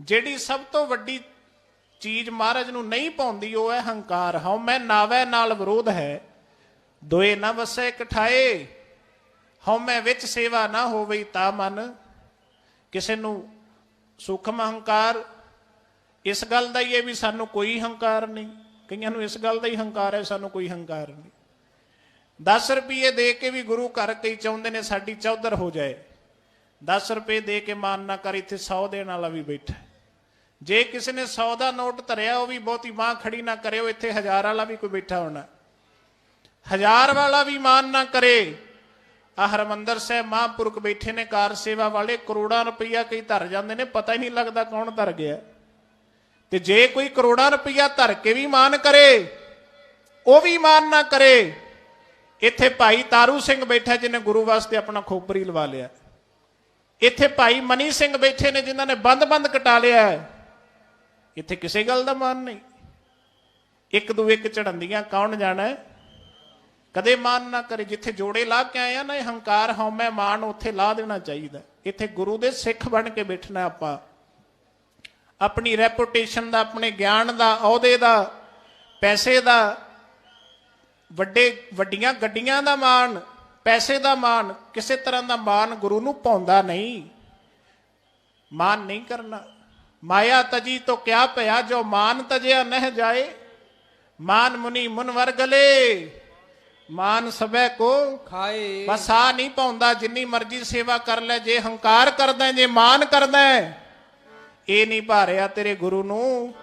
ਜਿਹੜੀ ਸਭ ਤੋਂ ਵੱਡੀ ਚੀਜ਼ ਮਹਾਰਾਜ ਨੂੰ ਨਹੀਂ ਪਾਉਂਦੀ, ਉਹ ਹੈ ਹੰਕਾਰ। ਹਉ ਮੈਂ ਨਾਵੇ ਨਾਲ ਵਿਰੋਧ ਹੈ, ਦੋਏ ਨਾ ਵਸੈ ਇਕਠਾਏ। ਹਉ ਮੈਂ ਵਿੱਚ ਸੇਵਾ ਨਾ ਹੋਵੇ ਤਾਂ ਮਨ, ਕਿਸੇ ਨੂੰ ਸੂਖਮ ਹੰਕਾਰ। ਇਸ ਗੱਲ ਦਾ ਹੀ ਹੈ ਵੀ ਸਾਨੂੰ ਕੋਈ ਹੰਕਾਰ ਨਹੀਂ। ਕਈਆਂ ਨੂੰ ਇਸ ਗੱਲ ਦਾ ਹੀ ਹੰਕਾਰ ਹੈ, ਸਾਨੂੰ ਕੋਈ ਹੰਕਾਰ ਨਹੀਂ। 10 ਰੁਪਏ ਦੇ ਕੇ ਵੀ ਗੁਰੂ ਘਰ ਕਈ ਚਾਹੁੰਦੇ ਨੇ, ਸਾਡੀ ਚੌਧਰ ਹੋ ਜਾਏ। 10 ਰੁਪਏ ਦੇ ਕੇ ਮਾਨ ਨਾ ਕਰ, ਇੱਥੇ 100 ਦੇਣ ਵਾਲਾ ਵੀ ਬੈਠਾ ਜੇ ਕਿਸੇ ਨੇ 100 ਦਾ ਨੋਟ ਧਰਿਆ, ਉਹ ਵੀ ਬਹੁਤੀ ਮਾਂ ਖੜੀ ਨਾ ਕਰੇ, ਉਹ ਇੱਥੇ ਹਜ਼ਾਰ ਵਾਲਾ ਵੀ ਕੋਈ ਬੈਠਾ ਹੋਣਾ। ਹਜ਼ਾਰ ਵਾਲਾ ਵੀ ਮਾਨ ਨਾ ਕਰੇ। ਆ ਹਰਮੰਦਰ ਸਾਹਿਬ ਮਹਾਂਪੁਰਖ ਬੈਠੇ ਨੇ, ਕਾਰ ਸੇਵਾ ਵਾਲੇ, ਕਰੋੜਾਂ ਰੁਪਈਆ ਕਈ ਧਰ ਜਾਂਦੇ ਨੇ, ਪਤਾ ਹੀ ਨਹੀਂ ਲੱਗਦਾ ਕੌਣ ਧਰ ਗਿਆ। ਤੇ ਜੇ ਕੋਈ ਕਰੋੜਾਂ ਰੁਪਈਆ ਧਰ ਕੇ ਵੀ ਮਾਨ ਕਰੇ, ਉਹ ਵੀ ਮਾਨ ਨਾ ਕਰੇ। ਇੱਥੇ ਭਾਈ ਤਾਰੂ ਸਿੰਘ ਬੈਠਾ, ਜਿਹਨੇ ਗੁਰੂ ਵਾਸਤੇ ਆਪਣਾ ਖੋਪਰੀ ਲਵਾ ਲਿਆ। ਇੱਥੇ ਭਾਈ ਮਨੀ ਸਿੰਘ ਬੈਠੇ ਨੇ ਜਿਨ੍ਹਾਂ ਨੇ ਬੰਦ-ਬੰਦ ਕਟਾ ਲਿਆ ਹੈ। ਇੱਥੇ ਕਿਸੇ ਗੱਲ ਦਾ ਮਾਨ ਨਹੀਂ। ਇੱਕ ਦੂਏ ਇੱਕ ਚੜੰਦੀਆਂ ਕੌਣ ਜਾਣਾ? ਕਦੇ ਮਾਨ ਨਾ ਕਰੇ, ਜਿੱਥੇ ਜੋੜੇ ਲਾ ਕੇ ਆਇਆ ਨਾ, ਇਹ ਹੰਕਾਰ ਹਉਮੈ ਮਾਨ ਉੱਥੇ ਲਾ ਦੇਣਾ ਚਾਹੀਦਾ। ਇੱਥੇ ਗੁਰੂ ਦੇ ਸਿੱਖ ਬਣ ਕੇ ਬੈਠਣਾ ਆਪਾਂ। ਆਪਣੀ ਰੈਪੂਟੇਸ਼ਨ ਦਾ, ਆਪਣੇ ਗਿਆਨ ਦਾ, ਅਹੁਦੇ ਦਾ, ਪੈਸੇ ਦਾ, ਵੱਡੇ, ਵੱਡੀਆਂ ਗੱਡੀਆਂ ਦਾ ਮਾਣ ਪੈਸੇ ਦਾ ਮਾਣ, ਕਿਸੇ ਤਰ੍ਹਾਂ ਦਾ ਮਾਣ ਗੁਰੂ ਨੂੰ ਪਾਉਂਦਾ ਨਹੀਂ। ਮਾਨ ਨਹੀਂ ਕਰਨਾ। ਮਾਇਆ ਤਜੀ ਤੋਂ ਕਿਆ ਭਇਆ ਜੋ ਮਾਨ ਤਜਿਆ ਨਹਿ ਜਾਏ। ਮਾਨ ਮੁਨੀ ਮੁਨਵਰ ਗਲੇ ਮਾਨ ਸਭੈ ਕੋ ਖਾਏ। ਬਸ ਆ ਨਹੀਂ ਪਾਉਂਦਾ, ਜਿੰਨੀ ਮਰਜ਼ੀ ਸੇਵਾ ਕਰ ਲੈ, ਜੇ ਹੰਕਾਰ ਕਰਦਾ, ਜੇ ਮਾਨ ਕਰਦਾ, ਇਹ ਨਹੀਂ ਭਾਰਿਆ ਤੇਰੇ ਗੁਰੂ ਨੂੰ।